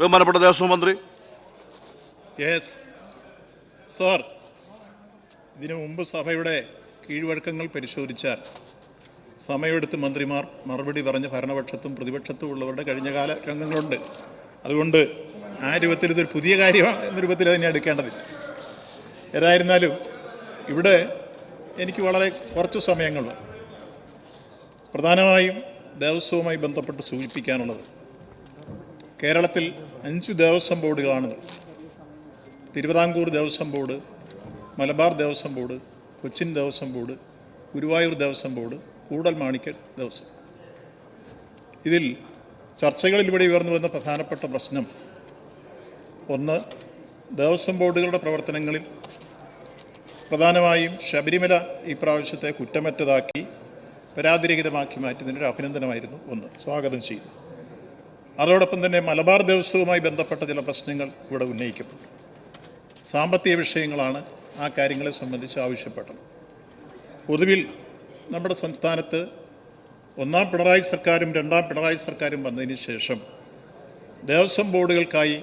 ബഹുമാനപ്പെട്ട ദേവസ്വം മന്ത്രി yes sir ഇതിനു മുമ്പ് സഭയുടെ കീഴ്വഴക്കങ്ങൾ പരിശോധിച്ചാൽ സമയമെടുത്ത് മന്ത്രിമാർ മറുപടി പറഞ്ഞ് ഭരണപക്ഷത്തും പ്രതിപക്ഷത്തും ഉള്ളവരുടെ കഴിഞ്ഞകാല രംഗങ്ങളുണ്ട്. അതുകൊണ്ട് ആ രൂപത്തിൽ ഇതൊരു പുതിയ കാര്യമാണ് എന്ന രൂപത്തിൽ അതിനെ എടുക്കേണ്ടതില്ല ഏതായിരുന്നാലും ഇവിടെ എനിക്ക് വളരെ കുറച്ച് സമയങ്ങൾ പ്രധാനമായും ദേവസ്വവുമായി ബന്ധപ്പെട്ട് സൂചിപ്പിക്കാനുള്ളത് കേരളത്തിൽ അഞ്ച് Devaswom ബോർഡുകളാണ് Thiruvithamkoor Devaswom board Malabar Devaswom board Cochin Devaswom board Guruvayur Devaswom board Koodal Manikkal Devaswom. ഇതിൽ ചർച്ചകളിൽ ഇവിടെ ഉയർന്നു വന്ന പ്രധാനപ്പെട്ട പ്രശ്നം ഒന്ന് ദേവസ്വം ബോർഡുകളുടെ പ്രവർത്തനങ്ങളിൽ പ്രധാനമായും ശബരിമല ഈ പ്രാവശ്യത്തെ കുറ്റമറ്റതാക്കി പരാതിരഹിതമാക്കി മാറ്റുന്നതിനൊരു അഭിനന്ദനമായിരുന്നു. ഒന്ന് സ്വാഗതം ചെയ്യുന്നു. അതോടൊപ്പം തന്നെ മലബാർ ദേവസ്വവുമായി ബന്ധപ്പെട്ട ചില പ്രശ്നങ്ങൾ ഇവിടെ ഉന്നയിക്കപ്പെട്ടു. സാമ്പത്തിക വിഷയങ്ങളാണ് ആ കാര്യങ്ങളെ സംബന്ധിച്ച് ആവശ്യപ്പെട്ടത്. പൊതുവിൽ നമ്മുടെ സംസ്ഥാനത്ത് ഒന്നാം പിണറായി സർക്കാരും രണ്ടാം പിണറായി സർക്കാരും വന്നതിന് ശേഷം ദേവസ്വം ബോർഡുകൾക്കായി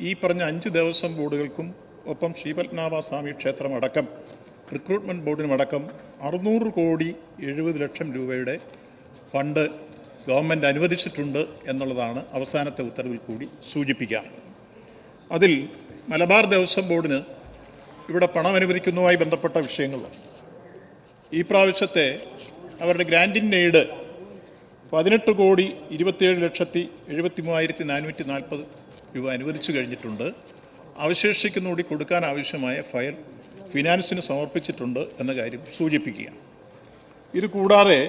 ഈ പറഞ്ഞ അഞ്ച് ദേവസ്വം ബോർഡുകൾക്കും ഒപ്പം ശ്രീപത്മനാഭ സ്വാമി ക്ഷേത്രം അടക്കം റിക്രൂട്ട്മെന്റ് ബോർഡിനുമടക്കം അറുന്നൂറ് കോടി എഴുപത് ലക്ഷം രൂപയുടെ ഫണ്ട് ഗവൺമെന്റ് അനുവദിച്ചിട്ടുണ്ട് എന്നുള്ളതാണ് അവസാനത്തെ ഉത്തരവിൽ കൂടി സൂചിപ്പിക്കുക അതിൽ മലബാർ ദേവസ്വം ബോർഡിന് ഇവിടെ പണം അനുവദിക്കുന്നതുമായി ബന്ധപ്പെട്ട വിഷയങ്ങളുണ്ട്. ഈ പ്രാവശ്യത്തെ അവരുടെ ഗ്രാൻഡിൻ എയ്ഡ് പതിനെട്ട് കോടി ഇരുപത്തിയേഴ് ലക്ഷത്തി എഴുപത്തി മൂവായിരത്തി നാനൂറ്റി നാൽപ്പത് രൂപ അനുവദിച്ചു കഴിഞ്ഞിട്ടുണ്ട്. അവശേഷിക്കുന്ന കൂടി കൊടുക്കാൻ ആവശ്യമായ ഫയൽ ഫിനാൻസിന് സമർപ്പിച്ചിട്ടുണ്ട് എന്ന കാര്യം സൂചിപ്പിക്കുക ഇത് കൂടാതെ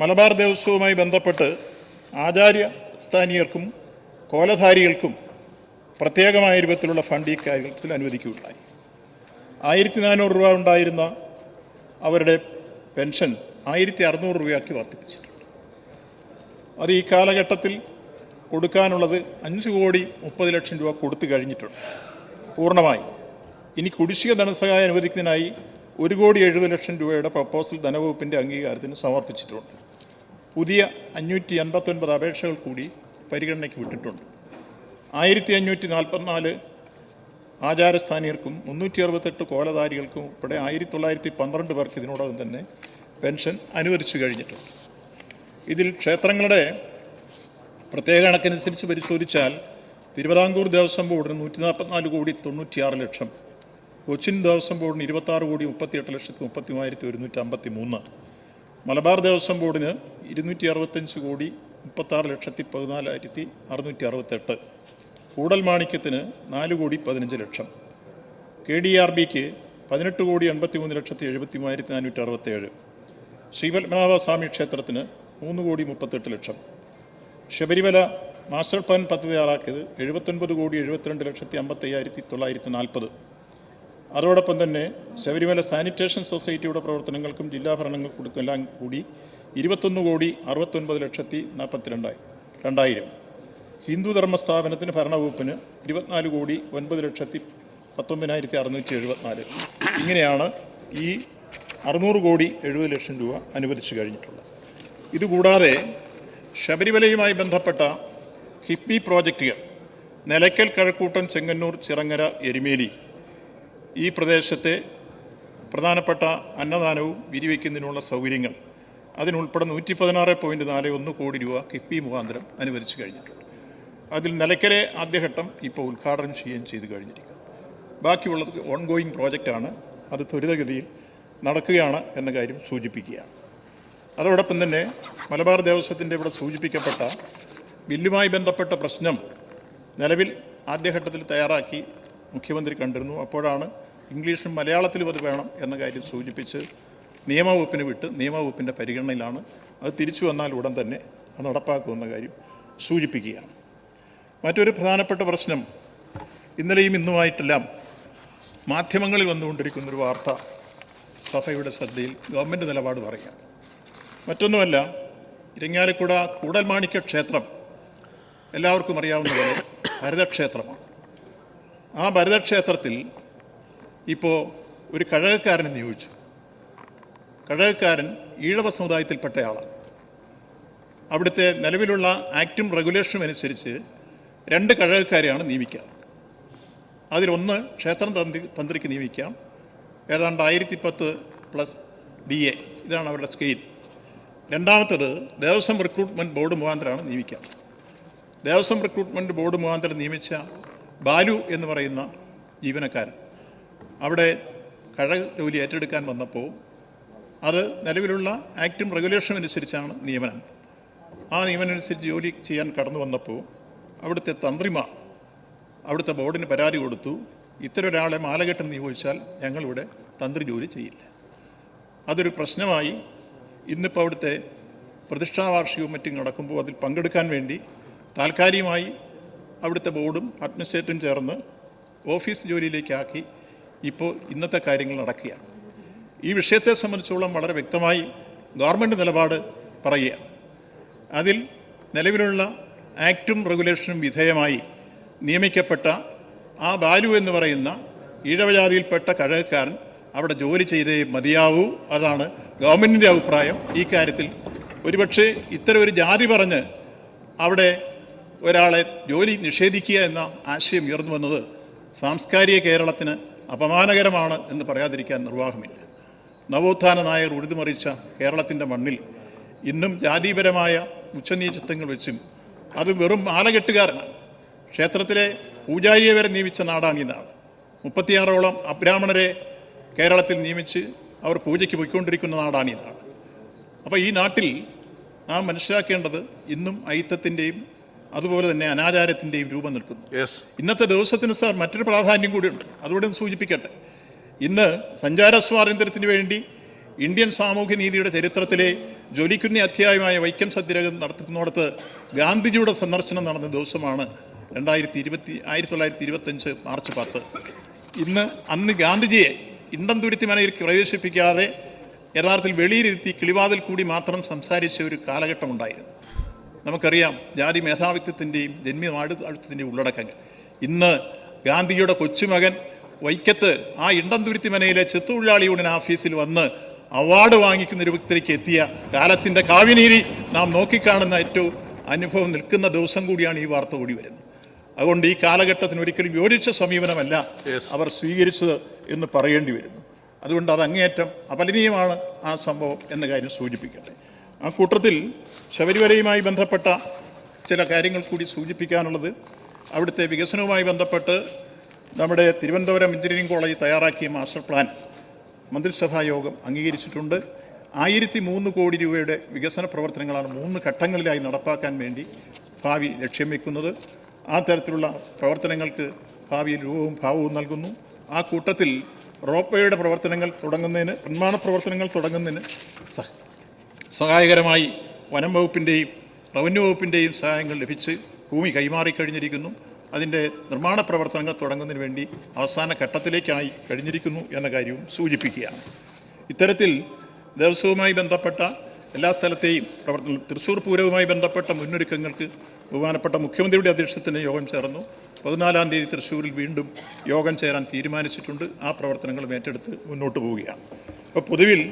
മലബാർ ദേവസ്വവുമായി ബന്ധപ്പെട്ട് ആചാര്യ സ്ഥാനീയർക്കും കോലധാരികൾക്കും പ്രത്യേകമായ രൂപത്തിലുള്ള ഫണ്ട് ഈ കാര്യത്തിൽ അനുവദിക്കുകയുണ്ടായി. ആയിരത്തി നാനൂറ് രൂപ ഉണ്ടായിരുന്ന അവരുടെ പെൻഷൻ ആയിരത്തി അറുന്നൂറ് രൂപയാക്കി വർദ്ധിപ്പിച്ചിട്ടുണ്ട്. അത് ഈ കാലഘട്ടത്തിൽ കൊടുക്കാനുള്ളത് അഞ്ച് കോടി മുപ്പത് ലക്ഷം രൂപ കൊടുത്തു കഴിഞ്ഞിട്ടുണ്ട്. പൂർണമായി. ഇനി കുടിശ്ശിക ധനസഹായം അനുവദിക്കുന്നതിനായി ഒരു കോടി എഴുപത് ലക്ഷം രൂപയുടെ പ്രപ്പോസൽ ധനവകുപ്പിന്റെ അംഗീകാരത്തിന് സമർപ്പിച്ചിട്ടുണ്ട്. പുതിയ അഞ്ഞൂറ്റി എൺപത്തൊൻപത് അപേക്ഷകൾ കൂടി പരിഗണനയ്ക്ക് വിട്ടിട്ടുണ്ട്. ആയിരത്തി അഞ്ഞൂറ്റി നാൽപ്പത്തിനാല് ആചാരസ്ഥാനീയർക്കും മുന്നൂറ്റി അറുപത്തെട്ട് കോലധാരികൾക്കും ഉൾപ്പെടെ ആയിരത്തി തൊള്ളായിരത്തി പന്ത്രണ്ട് പേർക്ക് ഇതിനോടകം തന്നെ പെൻഷൻ അനുവദിച്ചു കഴിഞ്ഞിട്ടുണ്ട്. ഇതിൽ ക്ഷേത്രങ്ങളുടെ പ്രത്യേക കണക്കനുസരിച്ച് പരിശോധിച്ചാൽ തിരുവിതാംകൂർ ദേവസ്വം ബോർഡിന് നൂറ്റി നാൽപ്പത്തിനാല് കോടി തൊണ്ണൂറ്റിയാറ് ലക്ഷം കൊച്ചിൻ ദേവസ്വം ബോർഡിന് ഇരുപത്താറ് കോടി മുപ്പത്തിയെട്ട് ലക്ഷത്തി മുപ്പത്തി മൂവായിരത്തി ഒരുന്നൂറ്റി അമ്പത്തി മൂന്ന് മലബാർ ദേവസ്വം ബോർഡിന് ഇരുന്നൂറ്റി അറുപത്തഞ്ച് കോടി മുപ്പത്താറ് ലക്ഷത്തി പതിനാലായിരത്തി അറുന്നൂറ്റി അറുപത്തെട്ട് കൂടൽ മാണിക്യത്തിന് നാല് കോടി പതിനഞ്ച് ലക്ഷം. കെ ഡി ആർ ബിക്ക് പതിനെട്ട് കോടി എൺപത്തി മൂന്ന് ലക്ഷത്തി എഴുപത്തി മൂവായിരത്തി നാനൂറ്റി അറുപത്തേഴ് ശ്രീപത്മനാഭ സ്വാമി ക്ഷേത്രത്തിന് മൂന്ന് കോടി മുപ്പത്തെട്ട് ലക്ഷം. ശബരിമല മാസ്റ്റർ പ്ലാൻ പദ്ധതി തയ്യാറാക്കിയത് എഴുപത്തൊൻപത് കോടി എഴുപത്തിരണ്ട് ലക്ഷത്തി അമ്പത്തയ്യായിരത്തി തൊള്ളായിരത്തി നാൽപ്പത്. അതോടൊപ്പം തന്നെ ശബരിമല സാനിറ്റേഷൻ സൊസൈറ്റിയുടെ പ്രവർത്തനങ്ങൾക്കും ജില്ലാ ഭരണങ്ങൾക്കും എല്ലാം കൂടി ഇരുപത്തൊന്ന് കോടി അറുപത്തൊൻപത് ലക്ഷത്തി നാൽപ്പത്തിരണ്ടായി രണ്ടായിരം. ഹിന്ദുധർമ്മ സ്ഥാപനത്തിന് ഭരണവകുപ്പിന് ഇരുപത്തിനാല് കോടി ഒൻപത് ലക്ഷത്തി പത്തൊമ്പതിനായിരത്തി അറുന്നൂറ്റി എഴുപത്തിനാല്. ഇങ്ങനെയാണ് ഈ അറുന്നൂറ് കോടി എഴുപത് ലക്ഷം രൂപ അനുവദിച്ചു കഴിഞ്ഞിട്ടുള്ളത്. ഇതുകൂടാതെ ശബരിമലയുമായി ബന്ധപ്പെട്ട ഹിപ്പി പ്രോജക്റ്റുകൾ നിലയ്ക്കൽ കഴക്കൂട്ടം ചെങ്ങന്നൂർ ചിറങ്ങര എരുമേലി ഈ പ്രദേശത്തെ പ്രധാനപ്പെട്ട അന്നദാനവും വിരിവയ്ക്കുന്നതിനുള്ള സൗകര്യങ്ങൾ. അതിനുൾപ്പെടെ നൂറ്റി പതിനാറ് പോയിന്റ് നാല് ഒന്ന് കോടി രൂപ കിഫ്ബി മുഖാന്തരം അനുവദിച്ചു കഴിഞ്ഞിട്ടുണ്ട്. അതിൽ നിലയ്ക്കലെ ആദ്യഘട്ടം ഇപ്പോൾ ഉദ്ഘാടനം ചെയ്യുകയും ചെയ്തു കഴിഞ്ഞിരിക്കുന്നു. ബാക്കിയുള്ളത് ഓൺഗോയിങ് പ്രോജക്റ്റാണ് അത് ത്വരിതഗതിയിൽ നടക്കുകയാണ് എന്ന കാര്യം സൂചിപ്പിക്കുകയാണ്. അതോടൊപ്പം തന്നെ മലബാർ ദേവസ്വത്തിന്റെ ഇവിടെ സൂചിപ്പിക്കപ്പെട്ട ബില്ലുമായി ബന്ധപ്പെട്ട പ്രശ്നം നിലവിൽ ആദ്യഘട്ടത്തിൽ തയ്യാറാക്കി മുഖ്യമന്ത്രി കണ്ടിരുന്നു. അപ്പോഴാണ് ഇംഗ്ലീഷും മലയാളത്തിലും അത് വേണം എന്ന കാര്യം സൂചിപ്പിച്ച് നിയമവകുപ്പിന് വിട്ട് നിയമവകുപ്പിന്റെ പരിഗണനയിലാണ് അത് തിരിച്ചു വന്നാൽ ഉടൻ തന്നെ അത് നടപ്പാക്കുമെന്ന കാര്യം സൂചിപ്പിക്കുകയാണ്. മറ്റൊരു പ്രധാനപ്പെട്ട പ്രശ്നം ഇന്നലെയും ഇന്നുമായിട്ടെല്ലാം മാധ്യമങ്ങളിൽ വന്നുകൊണ്ടിരിക്കുന്നൊരു വാർത്ത സഭയുടെ ശ്രദ്ധയിൽ ഗവൺമെന്റ് നിലപാട് പറയുകയാണ്. മറ്റൊന്നുമല്ല ഇരിങ്ങാലക്കുട കൂടൽമാണിക്യ ക്ഷേത്രം എല്ലാവർക്കും അറിയാവുന്ന പോലെ ഭരതക്ഷേത്രമാണ്. ആ ഭരതക്ഷേത്രത്തിൽ ഇപ്പോൾ ഒരു കഴകക്കാരനെ നിയോഗിച്ചു. കഴകക്കാരൻ ഈഴവ സമുദായത്തിൽപ്പെട്ടയാളാണ്. അവിടുത്തെ നിലവിലുള്ള ആക്റ്റും റെഗുലേഷനും അനുസരിച്ച് രണ്ട് കഴകക്കാരെയാണ് നിയമിക്കുക. അതിലൊന്ന് ക്ഷേത്രം തന്ത്രി തന്ത്രിക്ക് നിയമിക്കാം. ഏതാണ്ട് ആയിരത്തി പത്ത് പ്ലസ് ഡി എ. ഇതാണ് അവരുടെ സ്കെയിൽ. രണ്ടാമത്തത് ദേവസ്വം റിക്രൂട്ട്മെന്റ് ബോർഡ് മുഖാന്തരമാണ് നിയമിക്കുക. ദേവസ്വം റിക്രൂട്ട്മെന്റ് ബോർഡ് മുഖാന്തരം നിയമിച്ച ബാലു എന്ന് പറയുന്ന ജീവനക്കാരൻ. അവിടെ കഴ ജോലി ഏറ്റെടുക്കാൻ വന്നപ്പോൾ അത് നിലവിലുള്ള ആക്റ്റും റെഗുലേഷനും അനുസരിച്ചാണ് നിയമനം. ആ നിയമനം അനുസരിച്ച് ജോലി ചെയ്യാൻ കടന്നു വന്നപ്പോൾ അവിടുത്തെ തന്ത്രിമാർ അവിടുത്തെ ബോർഡിന് പരാതി കൊടുത്തു ഇത്തരം ഒരാളെ മാലകെട്ടം നിയോഗിച്ചാൽ ഞങ്ങളിവിടെ തന്ത്രി ജോലി ചെയ്യില്ല. അതൊരു പ്രശ്നമായി. ഇന്നിപ്പോൾ അവിടുത്തെ പ്രതിഷ്ഠാ വാർഷികവും മറ്റും നടക്കുമ്പോൾ അതിൽ പങ്കെടുക്കാൻ വേണ്ടി താൽക്കാലികമായി അവിടുത്തെ ബോർഡും അഡ്മിനിസ്ട്രേറ്ററും ചേർന്ന് ഓഫീസ് ജോലിയിലേക്കാക്കി ഇപ്പോൾ ഇന്നത്തെ കാര്യങ്ങൾ നടക്കുകയാണ്. ഈ വിഷയത്തെ സംബന്ധിച്ചോളം വളരെ വ്യക്തമായി ഗവൺമെന്റ് നിലപാട് പറയുകയാണ്. അതിൽ നിലവിലുള്ള ആക്റ്റും റെഗുലേഷനും വിധേയമായി നിയമിക്കപ്പെട്ട ആ ബാലു എന്ന് പറയുന്ന ഈഴവജാതിയിൽപ്പെട്ട കഴകക്കാരൻ അവിടെ ജോലി ചെയ്തേ മതിയാവൂ അതാണ് ഗവൺമെന്റിന്റെ അഭിപ്രായം. ഈ കാര്യത്തിൽ ഒരുപക്ഷെ ഇത്തരം ഒരു ജാതി പറഞ്ഞ് അവിടെ ഒരാളെ ജോലി നിഷേധിക്കുക എന്ന ആശയം ഉയർന്നു വന്നത് സാംസ്കാരിക കേരളത്തിന് അപമാനകരമാണ് എന്ന് പറയാതിരിക്കാൻ നിർവാഹമില്ല. നവോത്ഥാന നായർ ഉഴുതുമറിച്ച കേരളത്തിന്റെ മണ്ണിൽ ഇന്നും ജാതിപരമായ ഉച്ചനീചത്വങ്ങൾ വെച്ചും അത് വെറും ആലകെട്ടുകാരനാണ്. ക്ഷേത്രത്തിലെ പൂജാരിയെ വരെ നിയമിച്ച നാടാണ് ഈ നാട്. മുപ്പത്തിയാറോളം അബ്രാഹ്മണരെ കേരളത്തിൽ നിയമിച്ച് അവർ പൂജയ്ക്ക് പോയിക്കൊണ്ടിരിക്കുന്ന നാടാണ് ഈ നാട്. അപ്പോൾ ഈ നാട്ടിൽ നാം മനസ്സിലാക്കേണ്ടത് ഇന്നും അയിത്തത്തിന്റെയും അതുപോലെ തന്നെ അനാചാരത്തിന്റെയും രൂപം നിൽക്കുന്നു. യെസ് ഇന്നത്തെ ദിവസത്തിന് സാർ മറ്റൊരു പ്രാധാന്യം കൂടിയുണ്ട് അതുകൂടെ ഒന്ന് സൂചിപ്പിക്കട്ടെ. ഇന്ന് സഞ്ചാര സ്വാതന്ത്ര്യത്തിന് വേണ്ടി ഇന്ത്യൻ സാമൂഹ്യ നീതിയുടെ ചരിത്രത്തിലെ ജ്വലിക്കുന്ന അധ്യായമായ വൈക്കം സത്യഗ്രഹം നടത്തുന്നിടത്ത് ഗാന്ധിജിയുടെ സന്ദർശനം നടന്ന ദിവസമാണ് രണ്ടായിരത്തി ഇരുപത്തി ആയിരത്തി തൊള്ളായിരത്തി ഇരുപത്തഞ്ച് മാർച്ച് പത്ത്. ഇന്ന് അന്ന് ഗാന്ധിജിയെ ഇണ്ടം തുരുത്തി മനയിൽ പ്രവേശിപ്പിക്കാതെ യഥാർത്ഥത്തിൽ വെളിയിലിരുത്തി കിളിവാതിൽ കൂടി മാത്രം സംസാരിച്ച ഒരു കാലഘട്ടമുണ്ടായിരുന്നു. നമുക്കറിയാം ജാതി മേധാവിത്വത്തിന്റെയും ജന്മിമാടുത്തിന്റെയും ഉള്ളടക്കങ്ങൾ. ഇന്ന് ഗാന്ധിയുടെ കൊച്ചുമകൻ വൈക്കത്ത് ആ ഇണ്ടംതുരുത്തി മനയിലെ ചെത്തൊഴിലാളി യൂണിയൻ ഓഫീസിൽ വന്ന് അവാർഡ് വാങ്ങിക്കുന്ന ഒരു വ്യക്തിയിലേക്ക് എത്തിയ കാലത്തിന്റെ കാവ്യനീതി നാം നോക്കിക്കാണുന്ന ഏറ്റവും അനുഭവം നിൽക്കുന്ന ദിവസം കൂടിയാണ് ഈ വാർത്ത കൂടി വരുന്നത്. അതുകൊണ്ട് ഈ കാലഘട്ടത്തിന് ഒരിക്കലും യോജിച്ച സമീപനമല്ല അവർ സ്വീകരിച്ചത് എന്ന് പറയേണ്ടി വരുന്നു. അതുകൊണ്ട് അത് അങ്ങേയറ്റം അപലനീയമാണ് ആ സംഭവം എന്ന കാര്യം സൂചിപ്പിക്കട്ടെ. ആ കൂട്ടത്തിൽ ശബരിമലയുമായി ബന്ധപ്പെട്ട ചില കാര്യങ്ങൾ കൂടി സൂചിപ്പിക്കാനുള്ളത് അവിടുത്തെ വികസനവുമായി ബന്ധപ്പെട്ട് നമ്മുടെ തിരുവനന്തപുരം എഞ്ചിനീയറിംഗ് കോളേജ് തയ്യാറാക്കിയ മാസ്റ്റർ പ്ലാൻ മന്ത്രിസഭാ യോഗം അംഗീകരിച്ചിട്ടുണ്ട്. ആയിരത്തി മൂന്ന് കോടി രൂപയുടെ വികസന പ്രവർത്തനങ്ങളാണ് മൂന്ന് ഘട്ടങ്ങളിലായി നടപ്പാക്കാൻ വേണ്ടി ഭാവി ലക്ഷ്യം വയ്ക്കുന്നത് ആ തരത്തിലുള്ള പ്രവർത്തനങ്ങൾക്ക് ഭാവിയിൽ രൂപവും ഭാവവും നൽകുന്നു. ആ കൂട്ടത്തിൽ റോപ്പയുടെ പ്രവർത്തനങ്ങൾ തുടങ്ങുന്നതിന് നിർമ്മാണ പ്രവർത്തനങ്ങൾ തുടങ്ങുന്നതിന് സഹ സഹായകരമായി വനം വകുപ്പിന്റെയും റവന്യൂ വകുപ്പിന്റെയും സഹായങ്ങൾ ലഭിച്ച് ഭൂമി കൈമാറിക്കഴിഞ്ഞിരിക്കുന്നു അതിന്റെ നിർമ്മാണ പ്രവർത്തനങ്ങൾ തുടങ്ങുന്നതിന് വേണ്ടി അവസാന ഘട്ടത്തിലേക്കായി കഴിഞ്ഞിരിക്കുന്നു എന്ന കാര്യവും സൂചിപ്പിക്കുകയാണ്. ഇത്തരത്തിൽ ദേവസ്വവുമായി ബന്ധപ്പെട്ട എല്ലാ സ്ഥലത്തെയും പ്രവർത്തനം തൃശ്ശൂർ പൂരവുമായി ബന്ധപ്പെട്ട മുന്നൊരുക്കങ്ങൾക്ക് ബഹുമാനപ്പെട്ട മുഖ്യമന്ത്രിയുടെ അധ്യക്ഷത്തിന് യോഗം ചേർന്നു. പതിനാലാം തീയതി തൃശ്ശൂരിൽ വീണ്ടും യോഗം ചേരാൻ തീരുമാനിച്ചിട്ടുണ്ട്. ആ പ്രവർത്തനങ്ങളും ഏറ്റെടുത്ത് മുന്നോട്ട് പോവുകയാണ്. അപ്പോൾ പൊതുവിൽ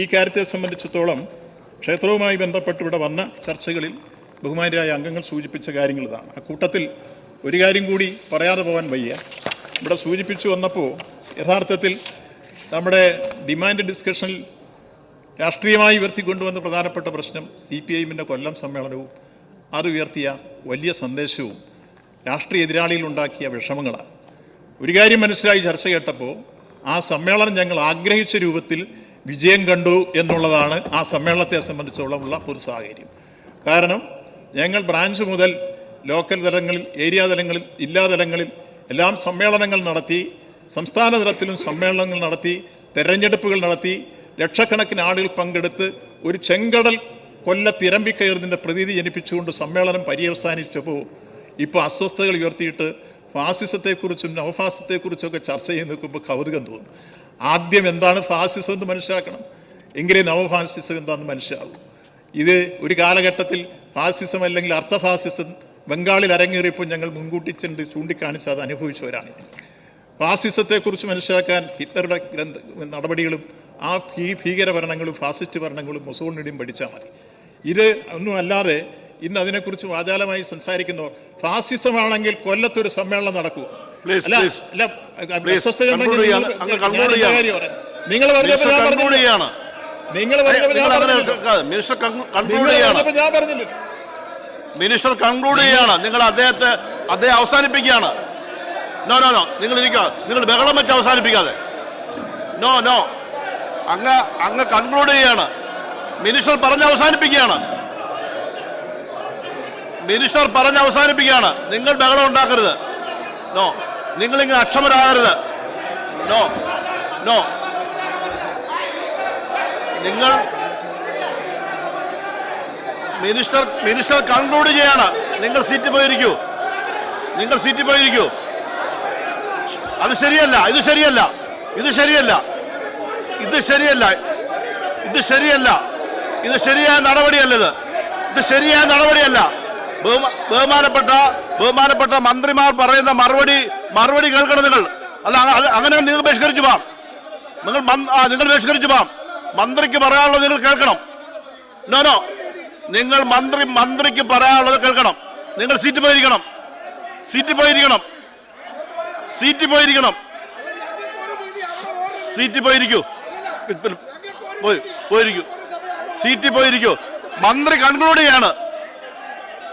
ഈ കാര്യത്തെ സംബന്ധിച്ചിടത്തോളം ക്ഷേത്രവുമായി ബന്ധപ്പെട്ട് ഇവിടെ വന്ന ചർച്ചകളിൽ ബഹുമാനരായ അംഗങ്ങൾ സൂചിപ്പിച്ച കാര്യങ്ങൾ ഇതാണ്. ആ കൂട്ടത്തിൽ ഒരു കാര്യം കൂടി പറയാതെ പോകാൻ വയ്യ. ഇവിടെ സൂചിപ്പിച്ചു വന്നപ്പോൾ യഥാർത്ഥത്തിൽ നമ്മുടെ ഡിമാൻഡ് ഡിസ്കഷനിൽ രാഷ്ട്രീയമായി ഉയർത്തിക്കൊണ്ടുവന്ന പ്രധാനപ്പെട്ട പ്രശ്നം സി പി ഐഎമ്മിന്റെ കൊല്ലം സമ്മേളനവും അത് ഉയർത്തിയ വലിയ സന്ദേശവും രാഷ്ട്രീയ എതിരാളിയിൽ ഉണ്ടാക്കിയ വിഷമങ്ങളാണ്. ഒരു കാര്യം മനസ്സിലായി ചർച്ച കേട്ടപ്പോൾ ആ സമ്മേളനം ഞങ്ങൾ ആഗ്രഹിച്ച രൂപത്തിൽ വിജയം കണ്ടു എന്നുള്ളതാണ് ആ സമ്മേളനത്തെ സംബന്ധിച്ചോളമുള്ള ഒരു സാഹചര്യം. കാരണം ഞങ്ങൾ ബ്രാഞ്ച് മുതൽ ലോക്കൽ തലങ്ങളിൽ ഏരിയ തലങ്ങളിൽ ജില്ലാ തലങ്ങളിൽ എല്ലാം സമ്മേളനങ്ങൾ നടത്തി സംസ്ഥാന തലത്തിലും സമ്മേളനങ്ങൾ നടത്തി തെരഞ്ഞെടുപ്പുകൾ നടത്തി ലക്ഷക്കണക്കിന് ആളുകൾ പങ്കെടുത്ത് ഒരു ചെങ്കടൽ കൊല്ല കൊല്ലത്തിരമ്പിക്കയറുന്നതിന്റെ പ്രതീതി ജനിപ്പിച്ചുകൊണ്ട് സമ്മേളനം പര്യവസാനിച്ചപ്പോൾ ഇപ്പോൾ അസ്വസ്ഥതകൾ ഉയർത്തിയിട്ട് ഫാസിസത്തെക്കുറിച്ചും നവഫാസിസത്തെക്കുറിച്ചൊക്കെ ചർച്ച ചെയ്ത് നിൽക്കുമ്പോൾ കൗതുകം തോന്നും. ആദ്യം എന്താണ് ഫാസിസം എന്ന് മനസ്സിലാക്കണം. എങ്കിലേ നവഫാസിസം എന്താണെന്ന് മനസ്സിലാവും. ഇത് ഒരു കാലഘട്ടത്തിൽ ഫാസിസം അല്ലെങ്കിൽ അർത്ഥഫാസിസം ബംഗാളിൽ അരങ്ങേറിയപ്പോൾ ഞങ്ങൾ മുൻകൂട്ടി ചെന്ന് ചൂണ്ടിക്കാണിച്ച് അത് അനുഭവിച്ചവരാണ്. ഫാസിസത്തെക്കുറിച്ച് മനസ്സിലാക്കാൻ ഹിറ്റ്ലറുടെ ഗ്രന്ഥ നടപടികളും ആ ഭീ ഭീകര ഭരണങ്ങളും ഫാസിസ്റ്റ് ഭരണങ്ങളും മുസോളിനിയും പഠിച്ചാൽ മതി. ഇത് ഒന്നും അല്ലാതെ ഇന്ന് അതിനെക്കുറിച്ച് വാചാലമായി സംസാരിക്കുന്നവർ ഫാസിസമാണെങ്കിൽ കൊല്ലത്തൊരു സമ്മേളനം നടക്കൂ നിങ്ങൾ- ഞാൻ പറഞ്ഞില്ല. മിനിസ്റ്റർ കൺക്ലൂഡ് ചെയ്യാണ് നിങ്ങൾ അദ്ദേഹത്തെ അദ്ദേഹം അവസാനിപ്പിക്കുകയാണ്. നോ നോ നോ നിങ്ങൾ ഇരിക്കുക. നിങ്ങൾ ബഹളം വെച്ച് അവസാനിപ്പിക്കാതെ. നോ നോ അങ്ങ് അങ്ങ് കൺക്ലൂഡ് ചെയ്യാണ്. മിനിസ്റ്റർ പറഞ്ഞ് അവസാനിപ്പിക്കുകയാണ്. മിനിസ്റ്റർ പറഞ്ഞ് അവസാനിപ്പിക്കുകയാണ്. നിങ്ങൾ ബഹളം ഉണ്ടാക്കരുത്. നോ നിങ്ങളിങ്ങനെ അക്ഷമരാകരുത്. നോ നോ നിങ്ങൾ മിനിസ്റ്റർ മിനിസ്റ്റർ കൺക്ലൂഡ് ചെയ്യാണ്. നിങ്ങൾ സീറ്റ് പോയിരിക്കൂ. നിങ്ങൾ സീറ്റ് പോയിരിക്കൂ. അത് ശരിയല്ല ഇത് ശരിയല്ല ഇത് ശരിയല്ല ഇത് ശരിയല്ല ഇത് ശരിയല്ല ഇത് ശരിയായ നടപടിയല്ലത്. ഇത് ശരിയായ നടപടിയല്ല. ബഹുമാനപ്പെട്ട ബഹുമാനപ്പെട്ട മന്ത്രിമാർ പറയുന്ന മറുപടി മറുപടി കേൾക്കണം നിങ്ങൾ. അല്ല അങ്ങനെ നിങ്ങൾ ബഹിഷ്കരിച്ചു പോവാം. നിങ്ങൾ നിങ്ങൾ ബഹിഷ്കരിച്ചു പോവാം. മന്ത്രിക്ക് പറയാനുള്ളത് നിങ്ങൾ കേൾക്കണം. നോ നോ നിങ്ങൾ മന്ത്രി മന്ത്രിക്ക് പറയാനുള്ളത് കേൾക്കണം. നിങ്ങൾ സീറ്റ് പോയിരിക്കണം. സീറ്റ് പോയിരിക്കണം. സീറ്റ് പോയിരിക്കണം. സീറ്റ് പോയിരിക്കൂ. പോയി പോയിരിക്കൂ. സീറ്റ് പോയിരിക്കൂ. മന്ത്രി കൺക്ലൂഡ് ചെയ്യാണ്.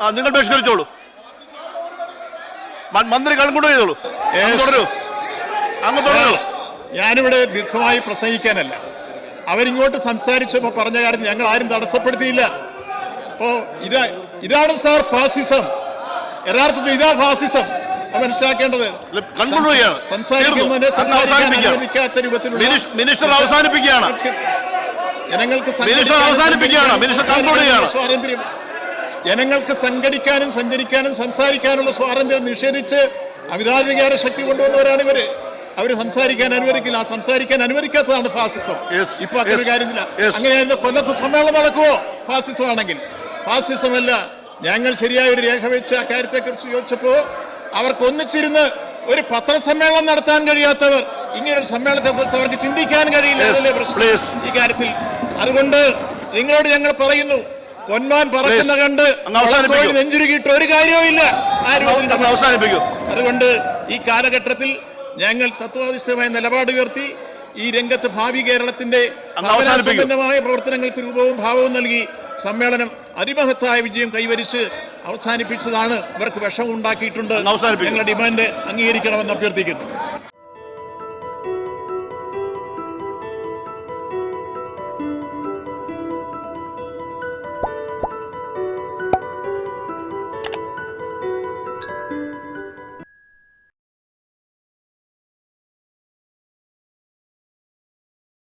ആ നിങ്ങൾ ബഹിഷ്കരിച്ചോളൂ. മന്ത്രി കൺക്ലൂഡ് ചെയ്തോളൂ അങ്ങ് Yes. തുടരൂ. അങ്ങ് തുടരൂ. ഞാനിവിടെ ദീർഘമായി പ്രസംഗിക്കാനല്ല. അവരിങ്ങോട്ട് സംസാരിച്ചപ്പോൾ പറഞ്ഞ കാര്യം ഞങ്ങൾ ആരും തടസ്സപ്പെടുത്തിയില്ല. അപ്പോ ഇതാ ഇതാണ് സാർ ഫാസിസം. യഥാർത്ഥത്തിൽ ഇതാ ഫാസിസം. മനസ്സിലാക്കേണ്ടത് സംസാരിക്കുന്നതിന് രൂപത്തിലുള്ള മിനിസ്- മിനിസ്റ്റർ അവസാനിപ്പിക്കുകയാണ്. ജനങ്ങൾക്ക് അവസാനിപ്പിക്കുകയാണ്. സ്വാതന്ത്ര്യം ജനങ്ങൾക്ക് സംഘടിക്കാനും സഞ്ചരിക്കാനും സംസാരിക്കാനുള്ള സ്വാതന്ത്ര്യം നിഷേധിച്ച് അമിതാധികാര ശക്തി കൊണ്ടുവന്നവരാണ് ഇവർ. അവർ സംസാരിക്കാൻ അനുവദിക്കില്ല. സംസാരിക്കാൻ അനുവദിക്കാത്തതാണ് ഫാസിസം. ഇപ്പൊ അങ്ങനെ കാര്യമില്ല. അങ്ങനെയായിരുന്നു കൊല്ലത്ത് സമ്മേളനം നടക്കുവോ? ഫാസിസം ആണെങ്കിൽ ഫാസിസമല്ല. ഞങ്ങൾ ശരിയായ ഒരു രേഖ വെച്ച് ആ കാര്യത്തെക്കുറിച്ച് ചോദിച്ചപ്പോ അവർക്ക് ഒന്നിച്ചിരുന്ന് ഒരു പത്രസമ്മേളനം നടത്താൻ കഴിയാത്തവർ ഇങ്ങനൊരു സമ്മേളനത്തെ കുറിച്ച് അവർക്ക് ചിന്തിക്കാൻ കഴിയില്ല. ഈ കാര്യത്തിൽ. അതുകൊണ്ട് നിങ്ങളോട് ഞങ്ങൾ പറയുന്നു. പൊന്മാൻ പറക്കുന്ന. കണ്ട് അവസാനിപ്പിക്കൂ. ഒരു കാര്യവുമില്ല അങ്ങ് അതുകൊണ്ട് ഈ കാലഘട്ടത്തിൽ ഞങ്ങൾ തത്വാധിഷ്ഠിതമായ നിലപാട് ഉയർത്തി ഈ രംഗത്ത് ഭാവി കേരളത്തിന്റെ സംബന്ധമായ അവസാനിപ്പിക്കൂ. പ്രവർത്തനങ്ങൾക്ക് രൂപവും ഭാവവും നൽകി സമ്മേളനം അതിമഹത്തായ വിജയം കൈവരിച്ച് അവസാനിപ്പിച്ചതാണ് ഇവർക്ക് വിഷമം ഉണ്ടാക്കിയിട്ടുണ്ട് ഞങ്ങളുടെ ഡിമാൻഡ് അംഗീകരിക്കണമെന്ന് അഭ്യർത്ഥിക്കുന്നു